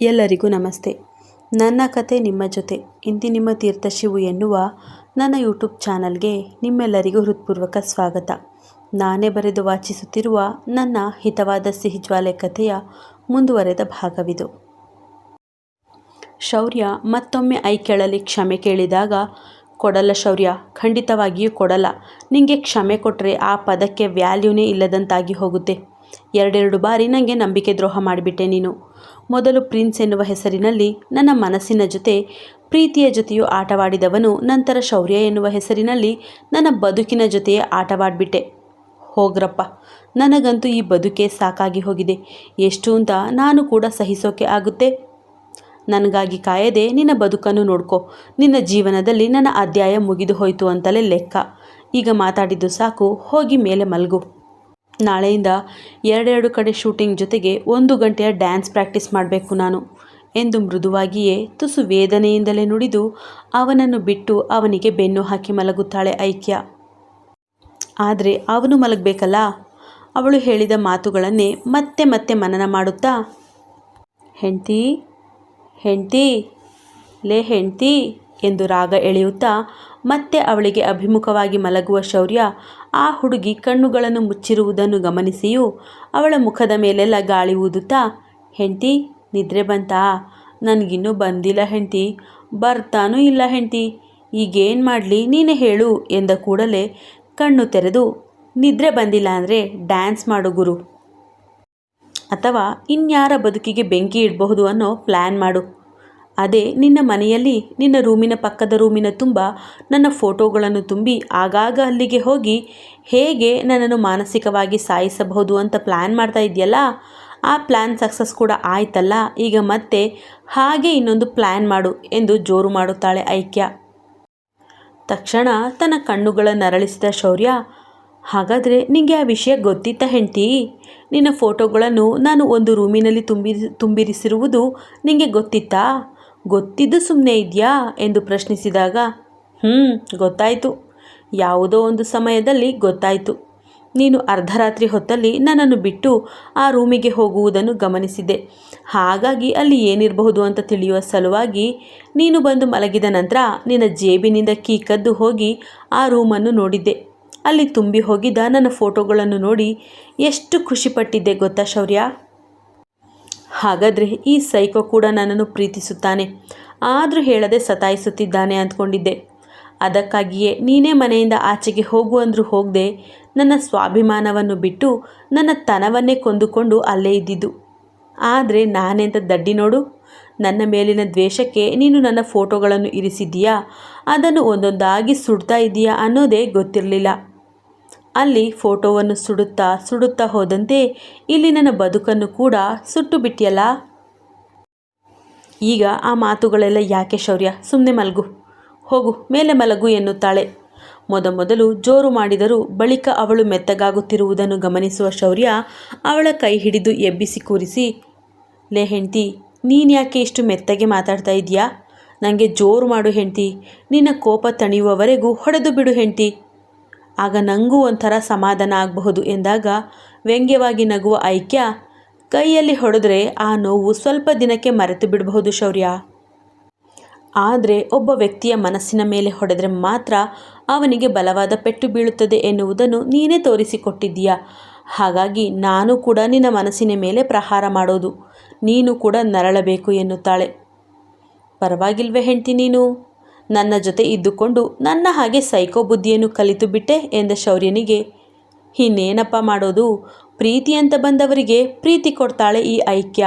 ಎಲ್ಲರಿಗೂ ನಮಸ್ತೆ. ನನ್ನ ಕತೆ ನಿಮ್ಮ ಜೊತೆ. ಇಂತಿ ನಿಮ್ಮ ತೀರ್ಥಶಿವು ಎನ್ನುವ ನನ್ನ ಯೂಟ್ಯೂಬ್ ಚಾನಲ್ಗೆ ನಿಮ್ಮೆಲ್ಲರಿಗೂ ಹೃತ್ಪೂರ್ವಕ ಸ್ವಾಗತ. ನಾನೇ ಬರೆದು ವಾಚಿಸುತ್ತಿರುವ ನನ್ನ ಹಿತವಾದ ಸಿಹಿಜ್ವಾಲೆ ಕಥೆಯ ಮುಂದುವರೆದ ಭಾಗವಿದು. ಶೌರ್ಯ ಮತ್ತೊಮ್ಮೆ ಐ ಕೇಳಲಿ ಕ್ಷಮೆ ಕೇಳಿದಾಗ, ಕೊಡಲ್ಲ ಶೌರ್ಯ, ಖಂಡಿತವಾಗಿಯೂ ಕೊಡಲ್ಲ. ನಿಂಗೆ ಕ್ಷಮೆ ಕೊಟ್ಟರೆ ಆ ಪದಕ್ಕೆ ವ್ಯಾಲ್ಯೂನೇ ಇಲ್ಲದಂತಾಗಿ ಹೋಗುತ್ತೆ. ಎರಡೆರಡು ಬಾರಿ ನನಗೆ ನಂಬಿಕೆ ದ್ರೋಹ ಮಾಡಿಬಿಟ್ಟೆ ನೀನು. ಮೊದಲು ಪ್ರಿನ್ಸ್ ಎನ್ನುವ ಹೆಸರಿನಲ್ಲಿ ನನ್ನ ಮನಸ್ಸಿನ ಜೊತೆ, ಪ್ರೀತಿಯ ಜೊತೆಯೂ ಆಟವಾಡಿದವನು ನಂತರ ಶೌರ್ಯ ಎನ್ನುವ ಹೆಸರಿನಲ್ಲಿ ನನ್ನ ಬದುಕಿನ ಜೊತೆಯೇ ಆಟವಾಡಿಬಿಟ್ಟೆ. ಹೋಗ್ರಪ್ಪ, ನನಗಂತೂ ಈ ಬದುಕೇ ಸಾಕಾಗಿ ಹೋಗಿದೆ. ಎಷ್ಟು ಅಂತ ನಾನು ಕೂಡ ಸಹಿಸೋಕೆ ಆಗುತ್ತೆ. ನನಗಾಗಿ ಕಾಯದೆ ನಿನ್ನ ಬದುಕನ್ನು ನೋಡ್ಕೊ. ನಿನ್ನ ಜೀವನದಲ್ಲಿ ನನ್ನ ಅಧ್ಯಾಯ ಮುಗಿದು ಹೋಯಿತು ಅಂತಲೇ ಲೆಕ್ಕ. ಈಗ ಮಾತಾಡಿದ್ದು ಸಾಕು, ಹೋಗಿ ಮೇಲೆ ಮಲಗು. ನಾಳೆಯಿಂದ ಎರಡೆರಡು ಕಡೆ ಶೂಟಿಂಗ್ ಜೊತೆಗೆ ಒಂದು ಗಂಟೆಯ ಡ್ಯಾನ್ಸ್ ಪ್ರಾಕ್ಟೀಸ್ ಮಾಡಬೇಕು ನಾನು ಎಂದು ಮೃದುವಾಗಿಯೇ ತುಸು ವೇದನೆಯಿಂದಲೇ ನುಡಿದು ಅವನನ್ನು ಬಿಟ್ಟು ಅವನಿಗೆ ಬೆನ್ನು ಹಾಕಿ ಮಲಗುತ್ತಾಳೆ ಐಕ್ಯ. ಆದರೆ ಅವನು ಮಲಗಬೇಕಲ್ಲ? ಅವಳು ಹೇಳಿದ ಮಾತುಗಳನ್ನೇ ಮತ್ತೆ ಮತ್ತೆ ಮನನ ಮಾಡುತ್ತಾ? ಹೆಂಡ್ತಿ? ಹೆಂಡ್ತಿ? ಲೇ ಹೆಂಡ್ತಿ? ಎಂದು ರಾಗ ಎಳೆಯುತ್ತಾ ಮತ್ತೆ ಅವಳಿಗೆ ಅಭಿಮುಖವಾಗಿ ಮಲಗುವ ಶೌರ್ಯ ಆ ಹುಡುಗಿ ಕಣ್ಣುಗಳನ್ನು ಮುಚ್ಚಿರುವುದನ್ನು ಗಮನಿಸಿಯೂ ಅವಳ ಮುಖದ ಮೇಲೆಲ್ಲ ಗಾಳಿ ಊದುತ್ತಾ, ಹೆಂಡ್ತಿ, ನಿದ್ರೆ ಬಂತಾ? ನನಗಿನ್ನೂ ಬಂದಿಲ್ಲ ಹೆಂಡ್ತಿ, ಬರ್ತಾನೂ ಇಲ್ಲ ಹೆಂಡ್ತಿ, ಈಗೇನು ಮಾಡಲಿ ನೀನೇ ಹೇಳು ಎಂದ ಕೂಡಲೇ ಕಣ್ಣು ತೆರೆದು, ನಿದ್ರೆ ಬಂದಿಲ್ಲ ಅಂದರೆ ಡ್ಯಾನ್ಸ್ ಮಾಡು ಗುರು. ಅಥವಾ ಇನ್ಯಾರ ಬದುಕಿಗೆ ಬೆಂಕಿ ಇಡಬಹುದು ಅನ್ನೋ ಪ್ಲ್ಯಾನ್ ಮಾಡು. ಅದೇ ನಿನ್ನ ಮನೆಯಲ್ಲಿ ನಿನ್ನ ರೂಮಿನ ಪಕ್ಕದ ರೂಮಿನ ತುಂಬ ನನ್ನ ಫೋಟೋಗಳನ್ನು ತುಂಬಿ ಆಗಾಗ ಅಲ್ಲಿಗೆ ಹೋಗಿ ಹೇಗೆ ನನ್ನನ್ನು ಮಾನಸಿಕವಾಗಿ ಸಾಯಿಸಬಹುದು ಅಂತ ಪ್ಲ್ಯಾನ್ ಮಾಡ್ತಾ ಇದೆಯಲ್ಲ ಆ ಪ್ಲ್ಯಾನ್ ಸಕ್ಸಸ್ ಕೂಡ ಆಯ್ತಲ್ಲ? ಈಗ ಮತ್ತೆ ಹಾಗೆ ಇನ್ನೊಂದು ಪ್ಲ್ಯಾನ್ ಮಾಡು ಎಂದು ಜೋರು ಮಾಡುತ್ತಾಳೆ ಐಕ್ಯ. ತಕ್ಷಣ ತನ್ನ ಕಣ್ಣುಗಳನ್ನು ಅರಳಿಸಿದ ಶೌರ್ಯ, ಹಾಗಾದರೆ ನಿಮಗೆ ಆ ವಿಷಯ ಗೊತ್ತಿತ್ತ ಹೆಂಡ್ತಿ? ನಿನ್ನ ಫೋಟೋಗಳನ್ನು ನಾನು ಒಂದು ರೂಮಿನಲ್ಲಿ ತುಂಬಿ ತುಂಬಿರಿಸಿರುವುದು ನಿಮಗೆ ಗೊತ್ತಿತ್ತಾ? ಗೊತ್ತಿದ್ದು ಸುಮ್ಮನೆ ಇದೆಯಾ ಎಂದು ಪ್ರಶ್ನಿಸಿದಾಗ ಹ್ಞೂ ಗೊತ್ತಾಯಿತು. ಯಾವುದೋ ಒಂದು ಸಮಯದಲ್ಲಿ ಗೊತ್ತಾಯಿತು. ನೀನು ಅರ್ಧರಾತ್ರಿ ಹೊತ್ತಲ್ಲಿ ನನ್ನನ್ನು ಬಿಟ್ಟು ಆ ರೂಮಿಗೆ ಹೋಗುವುದನ್ನು ಗಮನಿಸಿದೆ. ಹಾಗಾಗಿ ಅಲ್ಲಿ ಏನಿರಬಹುದು ಅಂತ ತಿಳಿಯುವ ಸಲುವಾಗಿ ನೀನು ಬಂದು ಮಲಗಿದ ನಂತರ ನಿನ್ನ ಜೇಬಿನಿಂದ ಕೀ ಕದ್ದು ಹೋಗಿ ಆ ರೂಮನ್ನು ನೋಡಿದ್ದೆ. ಅಲ್ಲಿ ತುಂಬಿ ಹೋಗಿದ್ದ ನನ್ನ ಫೋಟೋಗಳನ್ನು ನೋಡಿ ಎಷ್ಟು ಖುಷಿಪಟ್ಟಿದ್ದೆ ಗೊತ್ತಾ ಶೌರ್ಯ? ಹಾಗಾದರೆ ಈ ಸೈಕೋ ಕೂಡ ನನ್ನನ್ನು ಪ್ರೀತಿಸುತ್ತಾನೆ. ಆದರೂ ಹೇಳದೆ ಸತಾಯಿಸುತ್ತಿದ್ದಾನೆ ಅಂದ್ಕೊಂಡಿದ್ದೆ. ಅದಕ್ಕಾಗಿಯೇ ನೀನೇ ಮನೆಯಿಂದ ಆಚೆಗೆ ಹೋಗು ಅಂದರೂ ಹೋಗದೆ, ನನ್ನ ಸ್ವಾಭಿಮಾನವನ್ನು ಬಿಟ್ಟು ನನ್ನ ತನವನ್ನೇ ಕೊಂದುಕೊಂಡು ಅಲ್ಲೇ ಇದ್ದಿದ್ದು. ಆದರೆ ನಾನೆಂತ ದಡ್ಡಿ ನೋಡು? ನನ್ನ ಮೇಲಿನ ದ್ವೇಷಕ್ಕೆ ನೀನು ನನ್ನ ಫೋಟೋಗಳನ್ನು ಇರಿಸಿದ್ದೀಯಾ? ಅದನ್ನು ಒಂದೊಂದಾಗಿ ಸುಡ್ತಾ ಇದ್ದೀಯಾ ಅನ್ನೋದೇ ಗೊತ್ತಿರಲಿಲ್ಲ. ಅಲ್ಲಿ ಫೋಟೋವನ್ನು ಸುಡುತ್ತಾ ಸುಡುತ್ತಾ ಹೋದಂತೆ ಇಲ್ಲಿ ನನ್ನ ಬದುಕನ್ನು ಕೂಡ ಸುಟ್ಟು ಬಿಟ್ಟಿಯಲ್ಲ? ಈಗ ಆ ಮಾತುಗಳೆಲ್ಲ ಯಾಕೆ ಶೌರ್ಯ? ಸುಮ್ಮನೆ ಮಲಗು. ಹೋಗು, ಮೇಲೆ ಮಲಗು ಎನ್ನುತ್ತಾಳೆ. ಮೊದಮೊದಲು ಜೋರು ಮಾಡಿದರೂ ಬಳಿಕ ಅವಳು ಮೆತ್ತಗಾಗುತ್ತಿರುವುದನ್ನು ಗಮನಿಸುವ ಶೌರ್ಯ ಅವಳ ಕೈ ಹಿಡಿದು ಎಬ್ಬಿಸಿ ಕೂರಿಸಿ, ಲೇ ಹೆಂಡ್ತಿ, ನೀನು ಯಾಕೆ ಇಷ್ಟು ಮೆತ್ತಗೆ ಮಾತಾಡ್ತಾ ಇದೆಯಾ ನನಗೆ ಜೋರು ಮಾಡು ಹೆಂಡ್ತಿ. ನಿನ್ನ ಕೋಪ ತಣಿಯುವವರೆಗೂ ಹೊಡೆದು ಬಿಡು ಹೆಂಡ್ತಿ. ಆಗ ನನಗೂ ಒಂಥರ ಸಮಾಧಾನ ಆಗಬಹುದು ಎಂದಾಗ ವ್ಯಂಗ್ಯವಾಗಿ ನಗುವ ಐಕ್ಯ ಕೈಯಲ್ಲಿ ಹೊಡೆದ್ರೆ ಆ ನೋವು ಸ್ವಲ್ಪ ದಿನಕ್ಕೆ ಮರೆತು ಬಿಡಬಹುದು ಶೌರ್ಯ. ಆದರೆ ಒಬ್ಬ ವ್ಯಕ್ತಿಯ ಮನಸ್ಸಿನ ಮೇಲೆ ಹೊಡೆದರೆ ಮಾತ್ರ ಅವನಿಗೆ ಬಲವಾದ ಪೆಟ್ಟು ಬೀಳುತ್ತದೆ ಎನ್ನುವುದನ್ನು ನೀನೇ ತೋರಿಸಿಕೊಟ್ಟಿದ್ದೀಯಾ? ಹಾಗಾಗಿ ನಾನು ಕೂಡ ನಿನ್ನ ಮನಸ್ಸಿನ ಮೇಲೆ ಪ್ರಹಾರ ಮಾಡೋದು. ನೀನು ಕೂಡ ನರಳಬೇಕು ಎನ್ನುತ್ತಾಳೆ. ಪರವಾಗಿಲ್ವೇ ಹೆಂಡ್ತಿ ನೀನು? ನನ್ನ ಜೊತೆ ಇದ್ದುಕೊಂಡು ನನ್ನ ಹಾಗೆ ಸೈಕೋ ಬುದ್ಧಿಯನ್ನು ಕಲಿತು ಬಿಟ್ಟೆ ಎಂದ ಶೌರ್ಯನಿಗೆ, ಇನ್ನೇನಪ್ಪ ಮಾಡೋದು? ಪ್ರೀತಿ ಅಂತ ಬಂದವರಿಗೆ ಪ್ರೀತಿ ಕೊಡ್ತಾಳೆ ಈ ಐಕ್ಯ.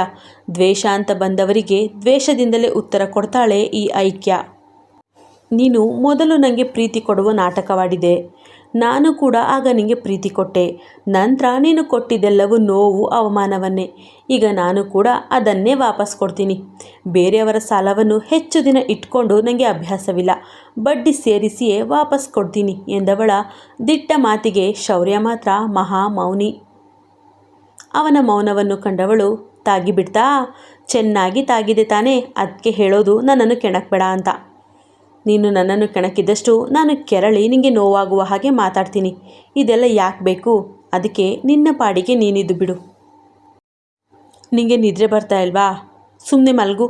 ದ್ವೇಷ ಅಂತ ಬಂದವರಿಗೆ ದ್ವೇಷದಿಂದಲೇ ಉತ್ತರ ಕೊಡ್ತಾಳೆ ಈ ಐಕ್ಯ. ನೀನು ಮೊದಲು ನನಗೆ ಪ್ರೀತಿ ಕೊಡುವ ನಾಟಕವಾಡಿದೆ. ನಾನು ಕೂಡ ಆಗ ನಿನಗೆ ಪ್ರೀತಿ ಕೊಟ್ಟೆ. ನಂತರ ನೀನು ಕೊಟ್ಟಿದ್ದೆಲ್ಲವೂ ನೋವು, ಅವಮಾನವನ್ನೇ. ಈಗ ನಾನು ಕೂಡ ಅದನ್ನೇ ವಾಪಸ್ ಕೊಡ್ತೀನಿ. ಬೇರೆಯವರ ಸಾಲವನ್ನು ಹೆಚ್ಚು ದಿನ ಇಟ್ಕೊಂಡು ನನಗೆ ಅಭ್ಯಾಸವಿಲ್ಲ. ಬಡ್ಡಿ ಸೇರಿಸಿಯೇ ವಾಪಸ್ ಕೊಡ್ತೀನಿ ಎಂದವಳ ದಿಟ್ಟ ಮಾತಿಗೆ ಶೌರ್ಯ ಮಾತ್ರ ಮಹಾ ಮೌನಿ. ಅವನ ಮೌನವನ್ನು ಕಂಡವಳು, ತಾಗಿಬಿಡ್ತಾ? ಚೆನ್ನಾಗಿ ತಾಗಿದೆ ತಾನೇ. ಅದಕ್ಕೆ ಹೇಳೋದು ನನ್ನನ್ನು ಕೆಣಕ್ಬೇಡ ಅಂತ. ನೀನು ನನ್ನನ್ನು ಕೆಣಕಿದ್ದಷ್ಟು ನಾನು ಕೆರಳಿ ನಿನಗೆ ನೋವಾಗುವ ಹಾಗೆ ಮಾತಾಡ್ತೀನಿ. ಇದೆಲ್ಲ ಯಾಕೆ ಬೇಕು? ಅದಕ್ಕೆ ನಿನ್ನ ಪಾಡಿಗೆ ನೀನಿದ್ದು ಬಿಡು. ನಿನಗೆ ನಿದ್ರೆ ಬರ್ತಾ ಇಲ್ವಾ? ಸುಮ್ಮನೆ ಮಲಗು.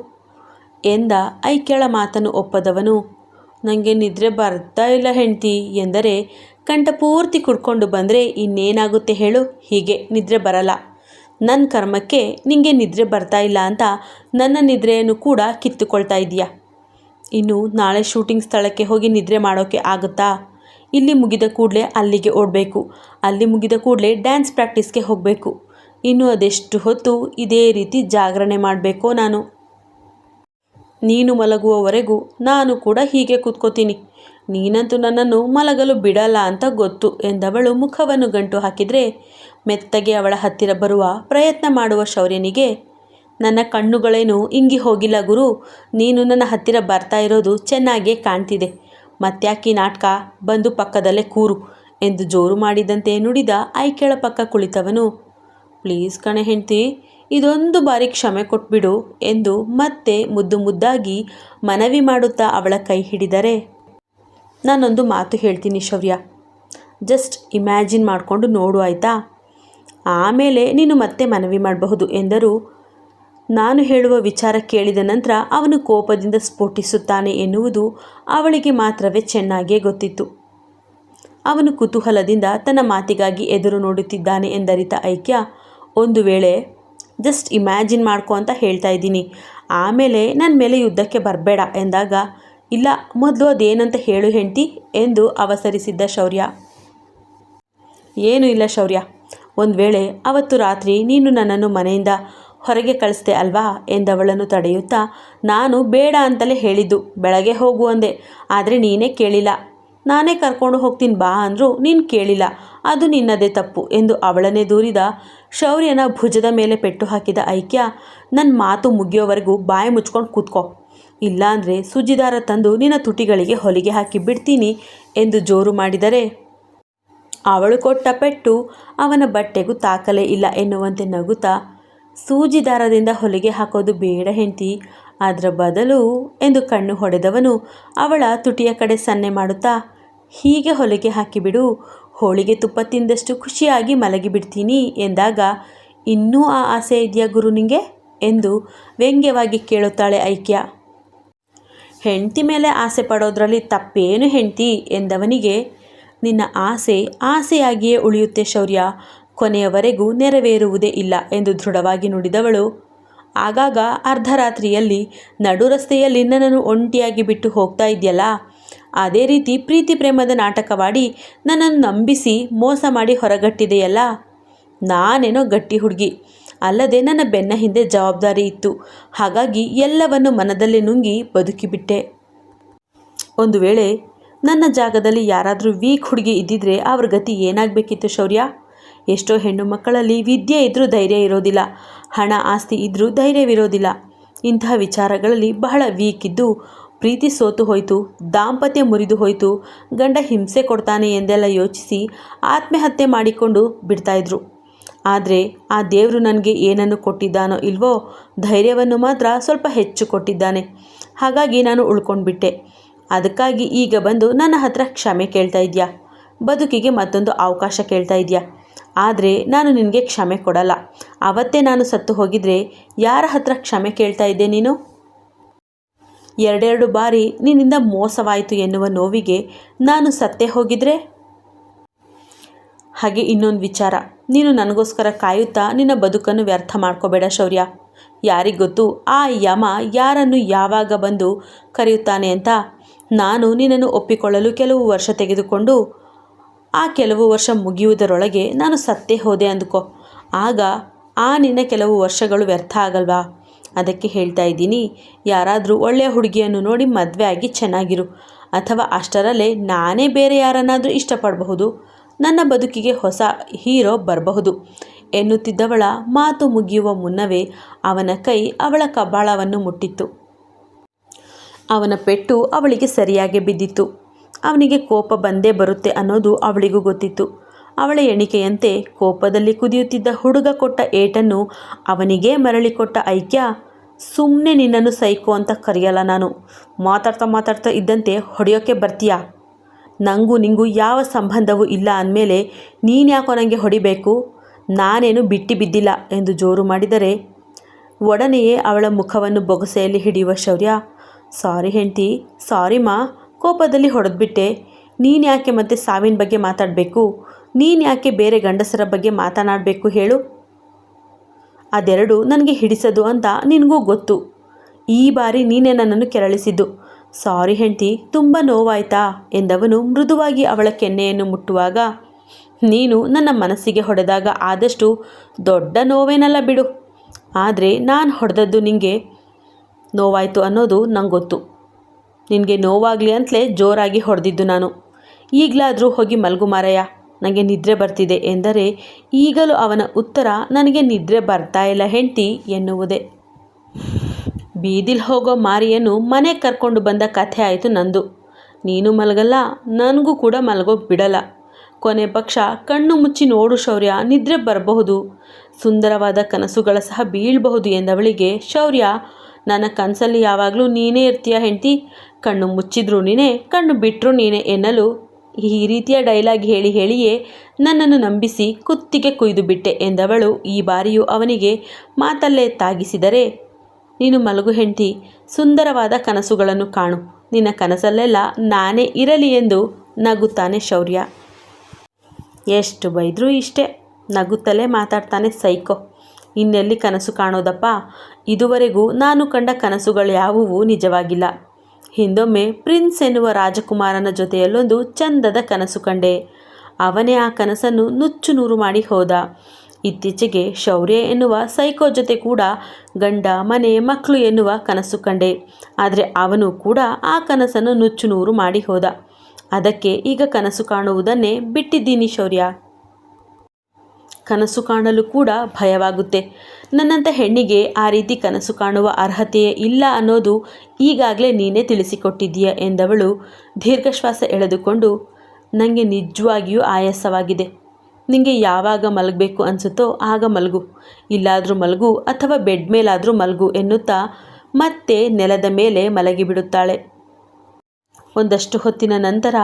ಎಂದ ಐ ಕೆಳ ಮಾತನ್ನು ಒಪ್ಪದವನು ನನಗೆ ನಿದ್ರೆ ಬರ್ತಾ ಇಲ್ಲ ಹೆಂಡ್ತಿ ಎಂದರೆ ಕಂಠ ಪೂರ್ತಿ ಕುಡ್ಕೊಂಡು ಬಂದರೆ ಇನ್ನೇನಾಗುತ್ತೆ ಹೇಳು? ಹೀಗೆ ನಿದ್ರೆ ಬರಲ್ಲ. ನನ್ನ ಕರ್ಮಕ್ಕೆ ನಿಂಗೆ ನಿದ್ರೆ ಬರ್ತಾ ಇಲ್ಲ ಅಂತ ನನ್ನ ನಿದ್ರೆಯನ್ನು ಕೂಡ ಕಿತ್ತುಕೊಳ್ತಾ ಇದೀಯ? ಇನ್ನು ನಾಳೆ ಶೂಟಿಂಗ್ ಸ್ಥಳಕ್ಕೆ ಹೋಗಿ ನಿದ್ರೆ ಮಾಡೋಕ್ಕೆ ಆಗುತ್ತಾ? ಇಲ್ಲಿ ಮುಗಿದ ಕೂಡಲೇ ಅಲ್ಲಿಗೆ ಓಡಬೇಕು. ಅಲ್ಲಿ ಮುಗಿದ ಕೂಡಲೇ ಡ್ಯಾನ್ಸ್ ಪ್ರಾಕ್ಟೀಸ್ಗೆ ಹೋಗಬೇಕು. ಇನ್ನು ಅದೆಷ್ಟು ಹೊತ್ತು ಇದೇ ರೀತಿ ಜಾಗರಣೆ ಮಾಡಬೇಕೋ ನಾನು? ನೀನು ಮಲಗುವವರೆಗೂ ನಾನು ಕೂಡ ಹೀಗೆ ಕೂತ್ಕೋತೀನಿ. ನೀನಂತೂ ನನ್ನನ್ನು ಮಲಗಲು ಬಿಡಲ್ಲ ಅಂತ ಗೊತ್ತು ಎಂದವಳು ಮುಖವನ್ನು ಗಂಟು ಹಾಕಿದರೆ, ಮೆತ್ತಗೆ ಅವಳ ಹತ್ತಿರ ಬರುವ ಪ್ರಯತ್ನ ಮಾಡುವ ಶೌರ್ಯನಿಗೆ ನನ್ನ ಕಣ್ಣುಗಳೇನು ಇಂಗಿ ಹೋಗಿಲ್ಲ ಗುರು. ನೀನು ನನ್ನ ಹತ್ತಿರ ಬರ್ತಾ ಇರೋದು ಚೆನ್ನಾಗೇ ಕಾಣ್ತಿದೆ. ಮತ್ತ್ಯಾಕಿ ನಾಟಕ ಬಂದು ಪಕ್ಕದಲ್ಲೇ ಕೂರು ಎಂದು ಜೋರು ಮಾಡಿದಂತೆ ನುಡಿದ ಐಕೆಳ ಪಕ್ಕ ಕುಳಿತವನು. ಪ್ಲೀಸ್ ಕಣೆ ಹೆಂಡ್ತಿ, ಇದೊಂದು ಬಾರಿ ಕ್ಷಮೆ ಕೊಟ್ಬಿಡು ಎಂದು ಮತ್ತೆ ಮುದ್ದು ಮುದ್ದಾಗಿ ಮನವಿ ಮಾಡುತ್ತಾ ಅವಳ ಕೈ ಹಿಡಿದರೆ. ನಾನೊಂದು ಮಾತು ಹೇಳ್ತೀನಿ ಶೌರ್ಯ. ಜಸ್ಟ್ ಇಮ್ಯಾಜಿನ್ ಮಾಡಿಕೊಂಡು ನೋಡು, ಆಯಿತಾ? ಆಮೇಲೆ ನೀನು ಮತ್ತೆ ಮನವಿ ಮಾಡಬಹುದು ಎಂದರು ನಾನು ಹೇಳುವ ವಿಚಾರ ಕೇಳಿದ ನಂತರ ಅವನು ಕೋಪದಿಂದ ಸ್ಫೋಟಿಸುತ್ತಾನೆ ಎನ್ನುವುದು ಅವಳಿಗೆ ಮಾತ್ರವೇ ಚೆನ್ನಾಗಿಯೇ ಗೊತ್ತಿತ್ತು. ಅವನು ಕುತೂಹಲದಿಂದ ತನ್ನ ಮಾತಿಗಾಗಿ ಎದುರು ನೋಡುತ್ತಿದ್ದಾನೆ ಎಂದರಿತ ಐಕ್ಯ, ಒಂದು ವೇಳೆ, ಜಸ್ಟ್ ಇಮ್ಯಾಜಿನ್ ಮಾಡ್ಕೊ ಅಂತ ಹೇಳ್ತಾ ಇದ್ದೀನಿ. ಆಮೇಲೆ ನನ್ನ ಮೇಲೆ ಯುದ್ಧಕ್ಕೆ ಬರಬೇಡ ಎಂದಾಗ, ಇಲ್ಲ, ಮೊದಲು ಅದೇನಂತ ಹೇಳು ಹೆಂಡ್ತಿ ಎಂದು ಅವಸರಿಸಿದ್ದ ಶೌರ್ಯ. ಏನೂ ಇಲ್ಲ ಶೌರ್ಯ. ಒಂದು ವೇಳೆ, ಅವತ್ತು ರಾತ್ರಿ ನೀನು ನನ್ನನ್ನು ಮನೆಯಿಂದ ಹೊರಗೆ ಕಳಿಸ್ದೆ ಅಲ್ವಾ ಎಂದವಳನ್ನು ತಡೆಯುತ್ತಾ, ನಾನು ಬೇಡ ಅಂತಲೇ ಹೇಳಿದ್ದು, ಬೆಳಗ್ಗೆ ಹೋಗು ಅಂದೆ. ಆದರೆ ನೀನೇ ಕೇಳಿಲ್ಲ. ನಾನೇ ಕರ್ಕೊಂಡು ಹೋಗ್ತೀನಿ ಬಾ ಅಂದರೂ ನೀನು ಕೇಳಿಲ್ಲ. ಅದು ನಿನ್ನದೇ ತಪ್ಪು ಎಂದು ಅವಳನ್ನೇ ದೂರಿದ ಶೌರ್ಯನ ಭುಜದ ಮೇಲೆ ಪೆಟ್ಟು ಹಾಕಿದ ಐಕ್ಯ ನನ್ನ ಮಾತು ಮುಗಿಯೋವರೆಗೂ ಬಾಯಿ ಮುಚ್ಕೊಂಡು ಕೂತ್ಕೋ. ಇಲ್ಲಾಂದರೆ ಸುಜಿದಾರ ತಂದು ನಿನ್ನ ತುಟಿಗಳಿಗೆ ಹೊಲಿಗೆ ಹಾಕಿ ಬಿಡ್ತೀನಿ ಎಂದು ಜೋರು ಮಾಡಿದರೆ ಅವಳು ಕೊಟ್ಟ ಪೆಟ್ಟು ಅವನ ಬಟ್ಟೆಗೂ ತಾಕಲೇ ಇಲ್ಲ ಎನ್ನುವಂತೆ ನಗುತ್ತಾ ಸೂಜಿ ದಾರದಿಂದ ಹೊಲಿಗೆ ಹಾಕೋದು ಬೇಡ ಹೆಂಡತಿ. ಅದರ ಬದಲು ಎಂದು ಕಣ್ಣು ಹೊಡೆದವನು ಅವಳ ತುಟಿಯ ಕಡೆ ಸನ್ನೆ ಮಾಡುತ್ತಾ, ಹೀಗೆ ಹೊಲಿಗೆ ಹಾಕಿಬಿಡು, ಹೋಳಿಗೆ ತುಪ್ಪ ತಿಂದಷ್ಟು ಖುಷಿಯಾಗಿ ಮಲಗಿಬಿಡ್ತೀನಿ ಎಂದಾಗ, ಇನ್ನೂ ಆ ಆಸೆ ಇದೆಯಾ ಗುರು ನಿಂಗೆ ಎಂದು ವ್ಯಂಗ್ಯವಾಗಿ ಕೇಳುತ್ತಾಳೆ ಐಕ್ಯ. ಹೆಂಡತಿ ಮೇಲೆ ಆಸೆ ಪಡೋದ್ರಲ್ಲಿ ತಪ್ಪೇನು ಹೆಂಡ್ತಿ ಎಂದವನಿಗೆ, ನಿನ್ನ ಆಸೆ ಆಸೆಯಾಗಿಯೇ ಉಳಿಯುತ್ತೆ ಶೌರ್ಯ. ಕೊನೆಯವರೆಗೂ ನೆರವೇರುವುದೇ ಇಲ್ಲ ಎಂದು ದೃಢವಾಗಿ ನುಡಿದವಳು. ಆಗಾಗ ಅರ್ಧರಾತ್ರಿಯಲ್ಲಿ ನಡು ರಸ್ತೆಯಲ್ಲಿ ನನ್ನನ್ನು ಒಂಟಿಯಾಗಿ ಬಿಟ್ಟು ಹೋಗ್ತಾ ಇದೆಯಲ್ಲ? ಅದೇ ರೀತಿ ಪ್ರೀತಿ ಪ್ರೇಮದ ನಾಟಕವಾಡಿ ನನ್ನನ್ನು ನಂಬಿಸಿ ಮೋಸ ಮಾಡಿ ಹೊರಗಟ್ಟಿದೆಯಲ್ಲ? ನಾನೇನೋ ಗಟ್ಟಿ ಹುಡುಗಿ. ಅಲ್ಲದೆ ನನ್ನ ಬೆನ್ನ ಹಿಂದೆ ಜವಾಬ್ದಾರಿ ಇತ್ತು. ಹಾಗಾಗಿ ಎಲ್ಲವನ್ನು ಮನದಲ್ಲಿ ನುಂಗಿ ಬದುಕಿಬಿಟ್ಟೆ ಒಂದು ವೇಳೆ ನನ್ನ ಜಾಗದಲ್ಲಿ ಯಾರಾದರೂ ವೀಕ್ ಹುಡುಗಿ ಇದ್ದಿದ್ರೆ ಅವ್ರ ಗತಿ ಏನಾಗಬೇಕಿತ್ತು ಶೌರ್ಯ? ಎಷ್ಟೋ ಹೆಣ್ಣು ಮಕ್ಕಳಲ್ಲಿ ವಿದ್ಯೆ ಇದ್ದರೂ ಧೈರ್ಯ ಇರೋದಿಲ್ಲ, ಹಣ ಆಸ್ತಿ ಇದ್ದರೂ ಧೈರ್ಯವಿರೋದಿಲ್ಲ. ಇಂತಹ ವಿಚಾರಗಳಲ್ಲಿ ಬಹಳ ವೀಕ್ ಇದ್ದು ಪ್ರೀತಿ ಸೋತು ಹೋಯಿತು, ದಾಂಪತ್ಯ ಮುರಿದು ಹೋಯಿತು, ಗಂಡ ಹಿಂಸೆ ಕೊಡ್ತಾನೆ ಎಂದೆಲ್ಲ ಯೋಚಿಸಿ ಆತ್ಮಹತ್ಯೆ ಮಾಡಿಕೊಂಡು ಬಿಡ್ತಾಯಿದ್ರು ಆದರೆ ಆ ದೇವರು ನನಗೆ ಏನನ್ನು ಕೊಟ್ಟಿದ್ದಾನೋ ಇಲ್ವೋ, ಧೈರ್ಯವನ್ನು ಮಾತ್ರ ಸ್ವಲ್ಪ ಹೆಚ್ಚು ಕೊಟ್ಟಿದ್ದಾನೆ. ಹಾಗಾಗಿ ನಾನು ಉಳ್ಕೊಂಡ್ಬಿಟ್ಟೆ. ಅದಕ್ಕಾಗಿ ಈಗ ಬಂದು ನನ್ನ ಹತ್ರ ಕ್ಷಮೆ ಕೇಳ್ತಾ ಇದೆಯಾ? ಬದುಕಿಗೆ ಮತ್ತೊಂದು ಅವಕಾಶ ಕೇಳ್ತಾ ಇದೆಯಾ? ಆದರೆ ನಾನು ನಿನಗೆ ಕ್ಷಮೆ ಕೊಡಲ್ಲ. ಅವತ್ತೇ ನಾನು ಸತ್ತು ಹೋಗಿದ್ರೆ ಯಾರ ಹತ್ರ ಕ್ಷಮೆ ಕೇಳ್ತಾ ಇದ್ದೆ ನೀನು? ಎರಡೆರಡು ಬಾರಿ ನಿನ್ನಿಂದ ಮೋಸವಾಯಿತು ಎನ್ನುವ ನೋವಿಗೆ ನಾನು ಸತ್ತೇ ಹೋಗಿದ್ರೆ? ಹಾಗೆ ಇನ್ನೊಂದು ವಿಚಾರ. ನೀನು ನನಗೋಸ್ಕರ ಕಾಯುತ್ತಾ ನಿನ್ನ ಬದುಕನ್ನು ವ್ಯರ್ಥ ಮಾಡ್ಕೋಬೇಡ ಶೌರ್ಯ. ಯಾರಿಗೊತ್ತು ಆ ಯಮ ಯಾರನ್ನು ಯಾವಾಗ ಬಂದು ಕರೆಯುತ್ತಾನೆ ಅಂತ? ನಾನು ನಿನ್ನನ್ನು ಒಪ್ಪಿಕೊಳ್ಳಲು ಕೆಲವು ವರ್ಷ ತೆಗೆದುಕೊಂಡು ಆ ಕೆಲವು ವರ್ಷ ಮುಗಿಯುವುದರೊಳಗೆ ನಾನು ಸತ್ತೇ ಹೋದೆ ಅಂದುಕೋ. ಆಗ, ಆ ನಿನ್ನ ಕೆಲವು ವರ್ಷಗಳು ವ್ಯರ್ಥ ಆಗಲ್ವಾ? ಅದಕ್ಕೆ ಹೇಳ್ತಾ ಇದ್ದೀನಿ, ಯಾರಾದರೂ ಒಳ್ಳೆಯ ಹುಡುಗಿಯನ್ನು ನೋಡಿ ಮದುವೆ ಆಗಿ ಚೆನ್ನಾಗಿರು. ಅಥವಾ ಅಷ್ಟರಲ್ಲೇ ನಾನೇ ಬೇರೆ ಯಾರನ್ನಾದರೂ ಇಷ್ಟಪಡಬಹುದು. ನನ್ನ ಬದುಕಿಗೆ ಹೊಸ ಹೀರೋ ಬರಬಹುದು. ಎನ್ನುತ್ತಿದ್ದವಳ ಮಾತು ಮುಗಿಯುವ ಮುನ್ನವೇ ಅವನ ಕೈ ಅವಳ ಕಬ್ಬಾಳವನ್ನು ಮುಟ್ಟಿತ್ತು. ಅವನ ಪೆಟ್ಟು ಅವಳಿಗೆ ಸರಿಯಾಗಿ ಬಿದ್ದಿತ್ತು. ಅವನಿಗೆ ಕೋಪ ಬಂದೇ ಬರುತ್ತೆ ಅನ್ನೋದು ಅವಳಿಗೂ ಗೊತ್ತಿತ್ತು. ಅವಳ ಎಣಿಕೆಯಂತೆ ಕೋಪದಲ್ಲಿ ಕುದಿಯುತ್ತಿದ್ದ ಹುಡುಗ ಕೊಟ್ಟ ಏಟನ್ನು ಅವನಿಗೇ ಮರಳಿಕೊಟ್ಟ ಐಕ್ಯ ಸುಮ್ಮನೆ ನಿನ್ನನ್ನು ಸೈಕೋ ಅಂತ ಕರೆಯಲ್ಲ ನಾನು. ಮಾತಾಡ್ತಾ ಮಾತಾಡ್ತಾ ಇದ್ದಂತೆ ಹೊಡೆಯೋಕ್ಕೆ ಬರ್ತೀಯಾ? ನನಗೂ ನಿಂಗೂ ಯಾವ ಸಂಬಂಧವೂ ಇಲ್ಲ ಅಂದಮೇಲೆ ನೀನು ಯಾಕೋ ನನಗೆ ಹೊಡಿಬೇಕು? ನಾನೇನು ಬಿಟ್ಟು ಬಿದ್ದಿಲ್ಲ ಎಂದು ಜೋರು ಮಾಡಿದರೆ, ಒಡನೆಯೇ ಅವಳ ಮುಖವನ್ನು ಬೊಗಸೆಯಲ್ಲಿ ಹಿಡಿಯುವ ಶೌರ್ಯ. ಸಾರಿ ಹೆಂಡ್ತಿ, ಸಾರಿ ಮಾ. ಕೋಪದಲ್ಲಿ ಹೊಡೆದ್ಬಿಟ್ಟೆ. ನೀನು ಯಾಕೆ ಮತ್ತೆ ಸಾವಿನ ಬಗ್ಗೆ ಮಾತಾಡಬೇಕು? ನೀನು ಯಾಕೆ ಬೇರೆ ಗಂಡಸರ ಬಗ್ಗೆ ಮಾತನಾಡಬೇಕು ಹೇಳು? ಅದೆರಡು ನನಗೆ ಹಿಡಿಸದು ಅಂತ ನಿನಗೂ ಗೊತ್ತು. ಈ ಬಾರಿ ನೀನೇ ನನ್ನನ್ನು ಕೆರಳಿಸಿದ್ದು. ಸಾರಿ ಹೆಂಡತಿ, ತುಂಬ ನೋವಾಯ್ತಾ? ಎಂದವನು ಮೃದುವಾಗಿ ಅವಳ ಕೆನ್ನೆಯನ್ನು ಮುಟ್ಟುವಾಗ, ನೀನು ನನ್ನ ಮನಸ್ಸಿಗೆ ಹೊಡೆದಾಗ ಆದಷ್ಟು ದೊಡ್ಡ ನೋವೇನಲ್ಲ ಬಿಡು. ಆದರೆ ನಾನು ಹೊಡೆದದ್ದು ನಿನಗೆ ನೋವಾಯಿತು ಅನ್ನೋದು ನಂಗೊತ್ತು. ಗೊತ್ತು ನಿನಗೆ ನೋವಾಗಲಿ ಅಂತಲೇ ಜೋರಾಗಿ ಹೊಡೆದಿದ್ದು ನಾನು. ಈಗಲಾದರೂ ಹೋಗಿ ಮಲಗು ಮಾರಯ್ಯ. ನನಗೆ ನಿದ್ರೆ ಬರ್ತಿದೆ ಎಂದರೆ ಈಗಲೂ ಅವನ ಉತ್ತರ ನನಗೆ ನಿದ್ರೆ ಬರ್ತಾ ಇಲ್ಲ ಹೆಂಡತಿ ಎನ್ನುವುದೇ. ಬೀದಿಲಿ ಹೋಗೋ ಮಾರಿಯನ್ನು ಮನೆಗೆ ಕರ್ಕೊಂಡು ಬಂದ ಕಥೆ ಆಯಿತು ನಂದು. ನೀನು ಮಲಗಲ್ಲ, ನನಗೂ ಕೂಡ ಮಲಗೋ ಬಿಡಲ್ಲ. ಕೊನೆ ಪಕ್ಷ ಕಣ್ಣು ಮುಚ್ಚಿ ನೋಡು ಶೌರ್ಯ, ನಿದ್ರೆ ಬರಬಹುದು. ಸುಂದರವಾದ ಕನಸುಗಳ ಸಹ ಬೀಳಬಹುದು ಎಂದವಳಿಗೆ ಶೌರ್ಯ ನನ್ನ ಕನಸಲ್ಲಿ ಯಾವಾಗಲೂ ನೀನೇ ಇರ್ತೀಯ ಹೆಂಡತಿ? ಕಣ್ಣು ಮುಚ್ಚಿದ್ರು ನೀನೇ, ಕಣ್ಣು ಬಿಟ್ಟರು ನೀನೇ ಎನ್ನಲು ಈ ರೀತಿಯ ಡೈಲಾಗ್ ಹೇಳಿ ಹೇಳಿಯೇ ನನ್ನನ್ನು ನಂಬಿಸಿ ಕುತ್ತಿಗೆ ಕುಯ್ದು ಬಿಟ್ಟೆ ಎಂದವಳು ಈ ಬಾರಿಯೂ ಅವನಿಗೆ ಮಾತಲ್ಲೇ ತಾಗಿಸಿದರೆ, ನೀನು ಮಲಗು ಹೆಂಡತಿ, ಸುಂದರವಾದ ಕನಸುಗಳನ್ನು ಕಾಣು, ನಿನ್ನ ಕನಸಲ್ಲೆಲ್ಲ ನಾನೇ ಇರಲಿ ಎಂದು ನಗುತ್ತಾನೆ ಶೌರ್ಯ. ಎಷ್ಟು ಬೈದರೂ ಇಷ್ಟೇ, ನಗುತ್ತಲೇ ಮಾತಾಡ್ತಾನೆ ಸೈಕೋ. ಇನ್ನೆಲ್ಲಿ ಕನಸು ಕಾಣೋದಪ್ಪ? ಇದುವರೆಗೂ ನಾನು ಕಂಡ ಕನಸುಗಳು ಯಾವುವು ನಿಜವಾಗಿಲ್ಲ. ಹಿಂದೊಮ್ಮೆ ಪ್ರಿನ್ಸ್ ಎನ್ನುವ ರಾಜಕುಮಾರನ ಜೊತೆಯಲ್ಲೊಂದು ಚಂದದ ಕನಸು ಕಂಡೆ. ಅವನೇ ಆ ಕನಸನ್ನು ನುಚ್ಚು ನೂರು ಮಾಡಿ ಹೋದ. ಇತ್ತೀಚೆಗೆ ಶೌರ್ಯ ಎನ್ನುವ ಸೈಕೋ ಜೊತೆ ಕೂಡ ಗಂಡ, ಮನೆ ಮಕ್ಕಳು ಎನ್ನುವ ಕನಸು ಕಂಡೆ. ಆದರೆ ಅವನು ಕೂಡ ಆ ಕನಸನ್ನು ನುಚ್ಚು ನೂರು ಮಾಡಿ ಹೋದ. ಅದಕ್ಕೆ ಈಗ ಕನಸು ಕಾಣುವುದನ್ನೇ ಬಿಟ್ಟಿದ್ದೀನಿ ಶೌರ್ಯ. ಕನಸು ಕಾಣಲು ಕೂಡ ಭಯವಾಗುತ್ತೆ. ನನ್ನಂಥ ಹೆಣ್ಣಿಗೆ ಆ ರೀತಿ ಕನಸು ಕಾಣುವ ಅರ್ಹತೆಯೇ ಇಲ್ಲ ಅನ್ನೋದು ಈಗಾಗಲೇ ನೀನೇ ತಿಳಿಸಿಕೊಟ್ಟಿದ್ದೀಯ ಎಂದವಳು ದೀರ್ಘಶ್ವಾಸ ಎಳೆದುಕೊಂಡು ನನಗೆ ನಿಜವಾಗಿಯೂ ಆಯಾಸವಾಗಿದೆ. ನಿಮಗೆ ಯಾವಾಗ ಮಲಗಬೇಕು ಅನಿಸುತ್ತೋ ಆಗ ಮಲಗು. ಇಲ್ಲಾದರೂ ಮಲಗು ಅಥವಾ ಬೆಡ್ ಮೇಲಾದರೂ ಮಲಗು ಎನ್ನುತ್ತಾ ಮತ್ತೆ ನೆಲದ ಮೇಲೆ ಮಲಗಿಬಿಡುತ್ತಾಳೆ. ಒಂದಷ್ಟು ಹೊತ್ತಿನ ನಂತರ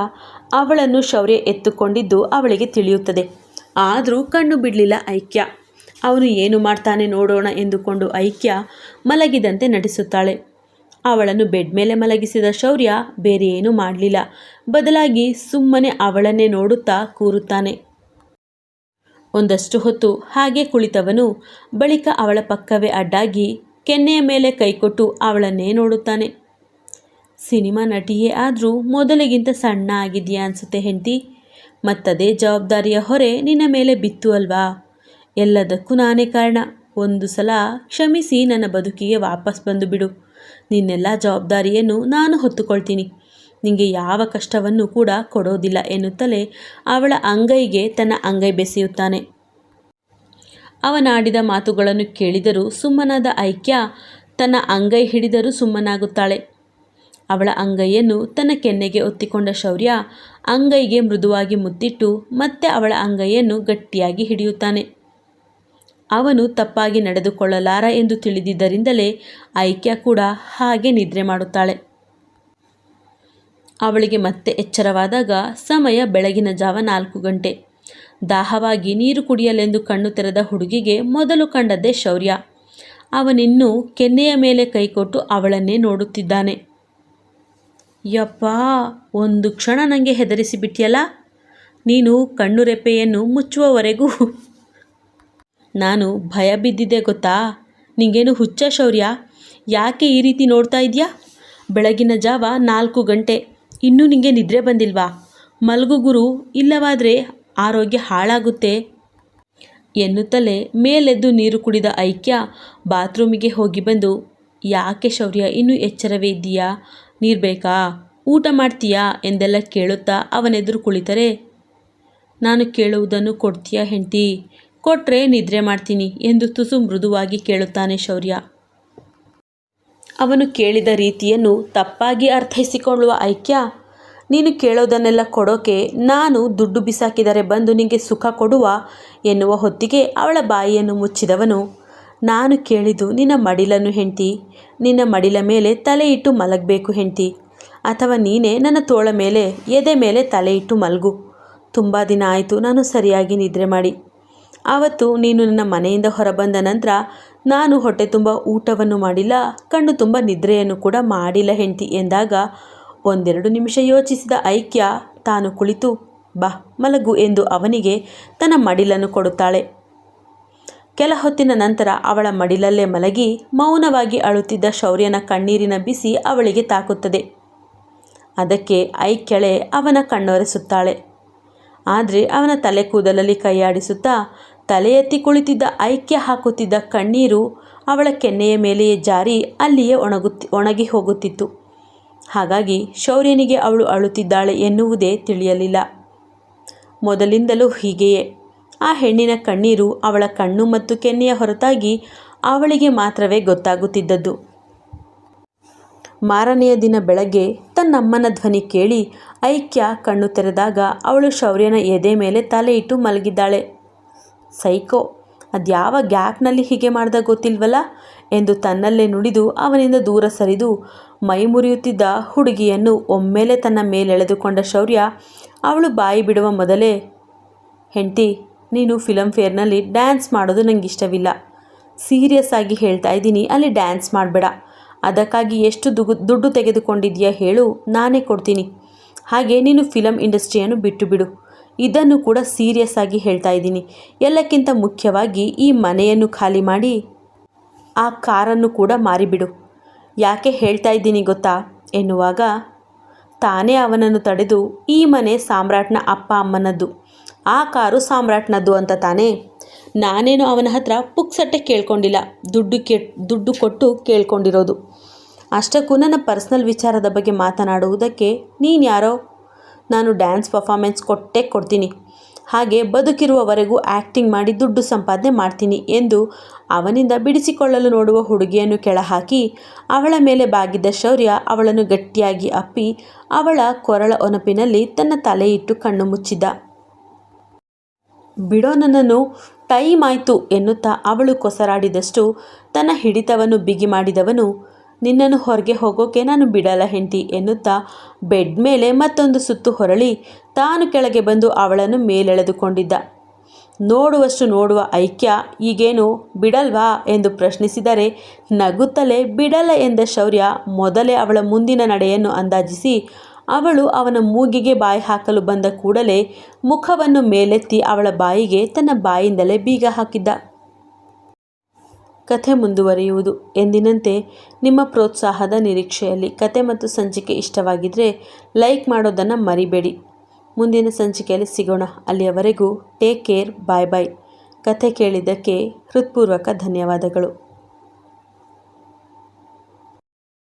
ಅವಳನ್ನು ಶೌರ್ಯ ಎತ್ತುಕೊಂಡಿದ್ದು ಅವಳಿಗೆ ತಿಳಿಯುತ್ತದೆ. ಆದರೂ ಕಣ್ಣು ಬಿಡಲಿಲ್ಲ ಐಕ್ಯ. ಅವನು ಏನು ಮಾಡ್ತಾನೆ ನೋಡೋಣ ಎಂದುಕೊಂಡು ಐಕ್ಯ ಮಲಗಿದಂತೆ ನಟಿಸುತ್ತಾಳೆ. ಅವಳನ್ನು ಬೆಡ್ ಮೇಲೆ ಮಲಗಿಸಿದ ಶೌರ್ಯ ಬೇರೆ ಏನೂ ಮಾಡಲಿಲ್ಲ. ಬದಲಾಗಿ ಸುಮ್ಮನೆ ಅವಳನ್ನೇ ನೋಡುತ್ತಾ ಕೂರುತ್ತಾನೆ. ಒಂದಷ್ಟು ಹೊತ್ತು ಹಾಗೆ ಕುಳಿತವನು ಬಳಿಕ ಅವಳ ಪಕ್ಕವೇ ಅಡ್ಡಾಗಿ ಕೆನ್ನೆಯ ಮೇಲೆ ಕೈಕೊಟ್ಟು ಅವಳನ್ನೇ ನೋಡುತ್ತಾನೆ. ಸಿನಿಮಾ ನಟಿಯೇ ಆದರೂ ಮೊದಲಿಗಿಂತ ಸಣ್ಣ ಆಗಿದೆಯಾ ಅನಿಸುತ್ತೆ ಹೆಂಡತಿ? ಮತ್ತದೇ ಜವಾಬ್ದಾರಿಯ ಹೊರೆ ನಿನ್ನ ಮೇಲೆ ಬಿತ್ತು ಅಲ್ವಾ? ಎಲ್ಲದಕ್ಕೂ ನಾನೇ ಕಾರಣ. ಒಂದು ಸಲ ಕ್ಷಮಿಸಿ ನನ್ನ ಬದುಕಿಗೆ ವಾಪಸ್ ಬಂದು ಬಿಡು. ನಿನ್ನೆಲ್ಲ ಜವಾಬ್ದಾರಿಯನ್ನು ನಾನು ಹೊತ್ತುಕೊಳ್ತೀನಿ. ನಿಮಗೆ ಯಾವ ಕಷ್ಟವನ್ನು ಕೂಡ ಕೊಡೋದಿಲ್ಲ ಎನ್ನುತ್ತಲೇ ಅವಳ ಅಂಗೈಗೆ ತನ್ನ ಅಂಗೈ ಬೆಸೆಯುತ್ತಾನೆ. ಅವನಾಡಿದ ಮಾತುಗಳನ್ನು ಕೇಳಿದರೂ ಸುಮ್ಮನಾದ ಐಕ್ಯ ತನ್ನ ಅಂಗೈ ಹಿಡಿದರೂ ಸುಮ್ಮನಾಗುತ್ತಾಳೆ. ಅವಳ ಅಂಗೈಯನ್ನು ತನ್ನ ಕೆನ್ನೆಗೆ ಒತ್ತಿಕೊಂಡ ಶೌರ್ಯ ಅಂಗೈಗೆ ಮೃದುವಾಗಿ ಮುತ್ತಿಟ್ಟು ಮತ್ತೆ ಅವಳ ಅಂಗೈಯನ್ನು ಗಟ್ಟಿಯಾಗಿ ಹಿಡಿಯುತ್ತಾನೆ. ಅವನು ತಪ್ಪಾಗಿ ನಡೆದುಕೊಳ್ಳಲಾರ ಎಂದು ತಿಳಿದಿದ್ದರಿಂದಲೇ ಐಕ್ಯ ಕೂಡ ಹಾಗೆ ನಿದ್ರೆ ಮಾಡುತ್ತಾಳೆ. ಅವಳಿಗೆ ಮತ್ತೆ ಎಚ್ಚರವಾದಾಗ ಸಮಯ ಬೆಳಗಿನ ಜಾವ ನಾಲ್ಕು ಗಂಟೆ. ದಾಹವಾಗಿ ನೀರು ಕುಡಿಯಲೆಂದು ಕಣ್ಣು ತೆರೆದ ಹುಡುಗಿಗೆ ಮೊದಲು ಕಂಡದ್ದೇ ಶೌರ್ಯ. ಅವನಿನ್ನೂ ಕೆನ್ನೆಯ ಮೇಲೆ ಕೈಕೊಟ್ಟು ಅವಳನ್ನೇ ನೋಡುತ್ತಿದ್ದಾನೆ. ಯಪ್ಪಾ, ಒಂದು ಕ್ಷಣ ನನಗೆ ಹೆದರಿಸಿ ಬಿಟ್ಟಿಯಲ್ಲ ನೀನು ಕಣ್ಣು ರೆಪ್ಪೆಯನ್ನು ಮುಚ್ಚುವವರೆಗೂ. ನಾನು ಭಯ ಬಿದ್ದಿದ್ದೆ ಗೊತ್ತಾ? ನಿಂಗೇನು ಹುಚ್ಚ ಶೌರ್ಯ? ಯಾಕೆ ಈ ರೀತಿ ನೋಡ್ತಾ ಇದೆಯಾ? ಬೆಳಗಿನ ಜಾವ ನಾಲ್ಕು ಗಂಟೆ. ಇನ್ನೂ ನಿಂಗೆ ನಿದ್ರೆ ಬಂದಿಲ್ವಾ? ಮಲಗು ಗುರು, ಇಲ್ಲವಾದರೆ ಆರೋಗ್ಯ ಹಾಳಾಗುತ್ತೆ. ಎನ್ನುತ್ತಲೇ ಮೇಲೆದ್ದು ನೀರು ಕುಡಿದ ಐಕ್ಯ ಬಾತ್ರೂಮಿಗೆ ಹೋಗಿ ಬಂದು, ಯಾಕೆ ಶೌರ್ಯ, ಇನ್ನೂ ಎಚ್ಚರವೇ ಇದ್ದೀಯಾ? ನೀರು ಬೇಕಾ? ಊಟ ಮಾಡ್ತೀಯಾ? ಎಂದೆಲ್ಲ ಕೇಳುತ್ತಾ ಅವನೆದುರು ಕುಳಿತರೆ. ನಾನು ಕೇಳುವುದನ್ನು ಕೊಡ್ತೀಯಾ ಹೆಂಡ್ತಿ? ಕೊಟ್ಟರೆ ನಿದ್ರೆ ಮಾಡ್ತೀನಿ ಎಂದು ತುಸು ಮೃದುವಾಗಿ ಕೇಳುತ್ತಾನೆ ಶೌರ್ಯ. ಅವನು ಕೇಳಿದ ರೀತಿಯನ್ನು ತಪ್ಪಾಗಿ ಅರ್ಥೈಸಿಕೊಳ್ಳುವ ಐಕ್ಯ. ನೀನು ಕೇಳೋದನ್ನೆಲ್ಲ ಕೊಡೋಕೆ ನಾನು ದುಡ್ಡು ಬಿಸಾಕಿದರೆ ಬಂದು ನಿನಗೆ ಸುಖ ಕೊಡುವ ಎನ್ನುವ ಹೊತ್ತಿಗೆ ಅವಳ ಬಾಯಿಯನ್ನು ಮುಚ್ಚಿದವನು ನಾನು ಕೇಳಿದ್ದು, ನಿನ್ನ ಮಡಿಲನ್ನು ಹೆಂಡ್ತಿ. ನಿನ್ನ ಮಡಿಲ ಮೇಲೆ ತಲೆ ಇಟ್ಟು ಮಲಗಬೇಕು ಹೆಂಡ್ತಿ. ಅಥವಾ ನೀನೇ ನನ್ನ ತೋಳ ಮೇಲೆ, ಎದೆ ಮೇಲೆ ತಲೆ ಇಟ್ಟು ಮಲಗು. ತುಂಬ ದಿನ ಆಯಿತು, ನಾನು ಸರಿಯಾಗಿ ನಿದ್ರೆ ಮಾಡಿ. ಆವತ್ತು ನೀನು ನನ್ನ ಮನೆಯಿಂದ ಹೊರಬಂದ ನಂತರ ನಾನು ಹೊಟ್ಟೆ ತುಂಬ ಊಟವನ್ನು ಮಾಡಿಲ್ಲ, ಕಣ್ಣು ತುಂಬ ನಿದ್ರೆಯನ್ನು ಕೂಡ ಮಾಡಿಲ್ಲ ಹೆಂಡ್ತಿ ಎಂದಾಗ ಒಂದೆರಡು ನಿಮಿಷ ಯೋಚಿಸಿದ ಐಕ್ಯ ತಾನು ಕುಳಿತು, ಬಾ, ಮಲಗು ಎಂದು ಅವನಿಗೆ ತನ್ನ ಮಡಿಲನ್ನು ಕೊಡುತ್ತಾಳೆ. ಕೆಲ ಹೊತ್ತಿನ ನಂತರ ಅವಳ ಮಡಿಲಲ್ಲೇ ಮಲಗಿ ಮೌನವಾಗಿ ಅಳುತ್ತಿದ್ದ ಶೌರ್ಯನ ಕಣ್ಣೀರಿನ ಬಿಸಿ ಅವಳಿಗೆ ತಾಕುತ್ತದೆ. ಅದಕ್ಕೆ ಐಕ್ಯಳೆ ಅವನ ಕಣ್ಣೊರೆಸುತ್ತಾಳೆ. ಆದರೆ ಅವನ ತಲೆ ಕೂದಲಲ್ಲಿ ಕೈಯಾಡಿಸುತ್ತಾ ತಲೆ ಎತ್ತಿ ಕುಳಿತಿದ್ದ ಐಕ್ಯ ಹಾಕುತ್ತಿದ್ದ ಕಣ್ಣೀರು ಅವಳ ಕೆನ್ನೆಯ ಮೇಲೆಯೇ ಜಾರಿ ಅಲ್ಲಿಯೇ ಒಣಗುತ್ತಿ, ಒಣಗಿ ಹೋಗುತ್ತಿತ್ತು. ಹಾಗಾಗಿ ಶೌರ್ಯನಿಗೆ ಅವಳು ಅಳುತ್ತಿದ್ದಾಳೆ ಎನ್ನುವುದೇ ತಿಳಿಯಲಿಲ್ಲ. ಮೊದಲಿಂದಲೂ ಹೀಗೆಯೇ. ಆ ಹೆಣ್ಣಿನ ಕಣ್ಣೀರು ಅವಳ ಕಣ್ಣು ಮತ್ತು ಕೆನ್ನೆಯ ಹೊರತಾಗಿ ಅವಳಿಗೆ ಮಾತ್ರವೇ ಗೊತ್ತಾಗುತ್ತಿದ್ದದ್ದು. ಮಾರನೆಯ ದಿನ ಬೆಳಗ್ಗೆ ತನ್ನಮ್ಮನ ಧ್ವನಿ ಕೇಳಿ ಐಕ್ಯ ಕಣ್ಣು ತೆರೆದಾಗ ಅವಳು ಶೌರ್ಯನ ಎದೆ ಮೇಲೆ ತಲೆ ಇಟ್ಟು ಮಲಗಿದ್ದಾಳೆ. ಸೈಕೋ, ಅದ್ಯಾವ ಗ್ಯಾಪ್ನಲ್ಲಿ ಹೀಗೆ ಮಾಡ್ದ ಗೊತ್ತಿಲ್ವಲ್ಲ ಎಂದು ತನ್ನಲ್ಲೇ ನುಡಿದು ಅವನಿಂದ ದೂರ ಸರಿದು ಮೈ ಮುರಿಯುತ್ತಿದ್ದ ಹುಡುಗಿಯನ್ನು ಒಮ್ಮೆಲೆ ತನ್ನ ಮೇಲೆಳೆದುಕೊಂಡ ಶೌರ್ಯ ಅವಳು ಬಾಯಿ ಬಿಡುವ ಮೊದಲೇ, ಹೆಂಡ್ತಿ ನೀನು ಫಿಲಮ್ ಫೇರ್ನಲ್ಲಿ ಡ್ಯಾನ್ಸ್ ಮಾಡೋದು ನನಗೆ ಇಷ್ಟವಿಲ್ಲ. ಸೀರಿಯಸ್ ಆಗಿ ಹೇಳ್ತಾ ಇದ್ದೀನಿ, ಅಲ್ಲಿ ಡ್ಯಾನ್ಸ್ ಮಾಡಬೇಡ. ಅದಕ್ಕಾಗಿ ಎಷ್ಟು ದುಗು, ದುಡ್ಡು ತೆಗೆದುಕೊಂಡಿದೆಯಾ ಹೇಳು, ನಾನೇ ಕೊಡ್ತೀನಿ. ಹಾಗೆ ನೀನು ಫಿಲಮ್ ಇಂಡಸ್ಟ್ರಿಯನ್ನು ಬಿಟ್ಟು ಬಿಡು. ಇದನ್ನು ಕೂಡ ಸೀರಿಯಸ್ ಆಗಿ ಹೇಳ್ತಾ ಇದ್ದೀನಿ. ಎಲ್ಲಕ್ಕಿಂತ ಮುಖ್ಯವಾಗಿ ಈ ಮನೆಯನ್ನು ಖಾಲಿ ಮಾಡಿ ಆ ಕಾರನ್ನು ಕೂಡ ಮಾರಿಬಿಡು. ಯಾಕೆ ಹೇಳ್ತಾ ಇದ್ದೀನಿ ಗೊತ್ತಾ? ಎನ್ನುವಾಗ ತಾನೇ ಅವನನ್ನು ತಡೆದು ಈ ಮನೆ ಸಾಮ್ರಾಟ್ನ ಅಪ್ಪ ಅಮ್ಮನದ್ದು. ಆ ಕಾರು ಸಾಮ್ರಾಟ್ನದ್ದು ಅಂತ ತಾನೇ. ನಾನೇನು ಅವನ ಹತ್ರ ಪುಕ್ಸಟ್ಟೆ ಕೇಳ್ಕೊಂಡಿಲ್ಲ. ದುಡ್ಡು ಕೆ, ದುಡ್ಡು ಕೊಟ್ಟು ಕೇಳ್ಕೊಂಡಿರೋದು. ಅಷ್ಟಕ್ಕೂ ನನ್ನ ಪರ್ಸ್ನಲ್ ವಿಚಾರದ ಬಗ್ಗೆ ಮಾತನಾಡುವುದಕ್ಕೆ ನೀನು ಯಾರೋ? ನಾನು ಡ್ಯಾನ್ಸ್ ಪರ್ಫಾಮೆನ್ಸ್ ಕೊಟ್ಟೇ ಕೊಡ್ತೀನಿ. ಹಾಗೆ ಬದುಕಿರುವವರೆಗೂ ಆ್ಯಕ್ಟಿಂಗ್ ಮಾಡಿ ದುಡ್ಡು ಸಂಪಾದನೆ ಮಾಡ್ತೀನಿ ಎಂದು ಅವನಿಂದ ಬಿಡಿಸಿಕೊಳ್ಳಲು ನೋಡುವ ಹುಡುಗಿಯನ್ನು ಕೆಳಹಾಕಿ, ಅವಳ ಮೇಲೆ ಬಾಗಿದ್ದ ಶೌರ್ಯ ಅವಳನ್ನು ಗಟ್ಟಿಯಾಗಿ ಅಪ್ಪಿ, ಅವಳ ಕೊರಳ ಒನಪಿನಲ್ಲಿ ತನ್ನ ತಲೆಯಿಟ್ಟು ಕಣ್ಣು ಮುಚ್ಚಿದ್ದ ಬಿಡೋ ನನ್ನನ್ನು ಟೈಮ್ ಆಯಿತು ಎನ್ನುತ್ತಾ ಅವಳು ಕೊಸರಾಡಿದಷ್ಟು ತನ್ನ ಹಿಡಿತವನ್ನು ಬಿಗಿ ಮಾಡಿದವನು, ನಿನ್ನನ್ನು ಹೊರಗೆ ಹೋಗೋಕೆ ನಾನು ಬಿಡಲ್ಲ ಹೆಂಡತಿ ಎನ್ನುತ್ತಾ ಬೆಡ್ ಮೇಲೆ ಮತ್ತೊಂದು ಸುತ್ತು ಹೊರಳಿ ತಾನು ಕೆಳಗೆ ಬಂದು ಅವಳನ್ನು ಮೇಲೆಳೆದುಕೊಂಡಿದ್ದ. ನೋಡುವಷ್ಟು ನೋಡುವ ಐಕ್ಯ, ಈಗೇನು ಬಿಡಲ್ವಾ ಎಂದು ಪ್ರಶ್ನಿಸಿದರೆ ನಗುತ್ತಲೇ ಬಿಡಲ್ಲ ಎಂದ ಶೌರ್ಯ ಮೊದಲೇ ಅವಳ ಮುಂದಿನ ನಡೆಯನ್ನು ಅಂದಾಜಿಸಿ ಅವಳು ಅವನ ಮೂಗಿಗೆ ಬಾಯಿ ಹಾಕಲು ಬಂದ ಕೂಡಲೇ ಮುಖವನ್ನು ಮೇಲೆತ್ತಿ ಅವಳ ಬಾಯಿಗೆ ತನ್ನ ಬಾಯಿಂದಲೇ ಬೀಗ ಹಾಕಿದ್ದ. ಕಥೆ ಮುಂದುವರಿಯುವುದು. ಎಂದಿನಂತೆ ನಿಮ್ಮ ಪ್ರೋತ್ಸಾಹದ ನಿರೀಕ್ಷೆಯಲ್ಲಿ ಕತೆ ಮತ್ತು ಸಂಚಿಕೆ ಇಷ್ಟವಾಗಿದ್ದರೆ ಲೈಕ್ ಮಾಡೋದನ್ನು ಮರಿಬೇಡಿ. ಮುಂದಿನ ಸಂಚಿಕೆಯಲ್ಲಿ ಸಿಗೋಣ. ಅಲ್ಲಿಯವರೆಗೂ ಟೇಕ್ ಕೇರ್, ಬಾಯ್ ಬಾಯ್. ಕಥೆ ಕೇಳಿದ್ದಕ್ಕೆ ಹೃತ್ಪೂರ್ವಕ ಧನ್ಯವಾದಗಳು.